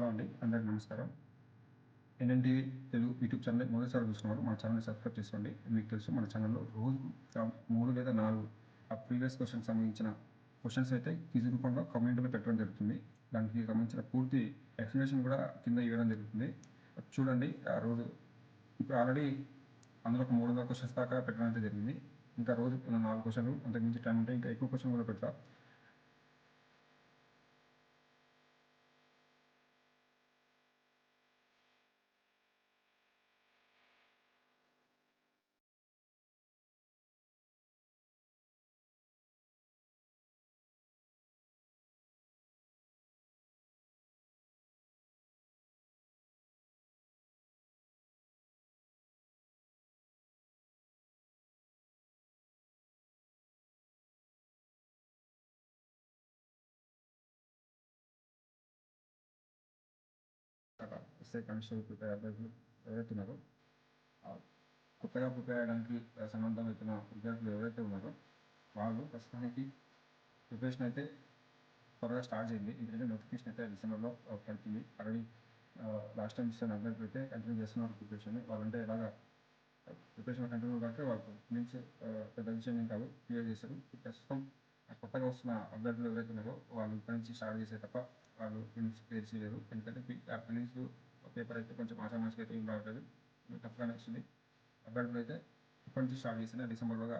Hello అండి అందరికి నమస్కారం. ఎన్ఎన్టీవీ తెలుగు యూట్యూబ్ ఛానల్ మొదటిసారి చూస్తున్నారు మన ఛానల్ సబ్స్క్రైబ్ చేసుకోండి. మీకు తెలుసు మన ఛానల్లో రోజు మూడు లేదా నాలుగు ఆ ప్రీవియస్ క్వశ్చన్ సంబంధించిన క్వశ్చన్స్ అయితే క్విజ్ రూపంలో కమ్యూనిటీలో పెట్టడం జరుగుతుంది. దానికి సంబంధించిన పూర్తి ఎక్స్ప్లెనేషన్ కూడా కింద ఇవ్వడం జరుగుతుంది. చూడండి ఆ రోజు ఇప్పుడు ఆల్రెడీ అందులో ఒక మూడు వందల క్వశ్చన్స్ దాకా పెట్టడం అయితే జరిగింది. ఇంకా రోజు నాలుగు క్వశ్చన్లు అంతకుమించి టైం ఉంటే ఇంకా ఎక్కువ క్వశ్చన్ కూడా పెడతా. ఎస్ఐ కానిస్టేబుల్ ప్రిపేర్ అభ్యర్థులు ఎవరైతే ఉన్నారో కొత్తగా ప్రిపేర్ అయ్యడానికి సంబంధం అవుతున్న విద్యార్థులు ఎవరైతే ఉన్నారో వాళ్ళు ప్రస్తుతానికి ప్రిపరేషన్ అయితే త్వరగా స్టార్ట్ చేయండి. ఎందుకంటే నోటిఫికేషన్ అయితే డిసెంబర్లో పడుతుంది. ఆల్రెడీ లాస్ట్ టైం ఇచ్చిన అభ్యర్థులు అయితే కంటిన్యూ చేస్తున్నారు ప్రిపరేషన్. వాళ్ళంటే ఎలాగా ప్రిపరేషన్ కంటిన్యూ కాక వాళ్ళు నుంచి పెద్ద విషయం ఏం కాదు క్లియర్ చేశారు. ప్రస్తుతం కొత్తగా వస్తున్న అభ్యర్థులు ఎవరైతే ఉన్నారో వాళ్ళు ఇక్కడి నుంచి స్టార్ట్ చేసే తప్ప వాళ్ళు ఫిలిమ్స్ క్లియర్ చేయలేరు. ఎందుకంటే ఆ ఫిలిమ్స్ పేపర్ అయితే కొంచెం ఆషామాషిగా అయితే ఏం రావట్లేదు. టఫ్గానే వస్తుంది అభ్యర్థులు అయితే ఇప్పటి నుంచి స్టార్ట్ చేసిన డిసెంబర్లోగా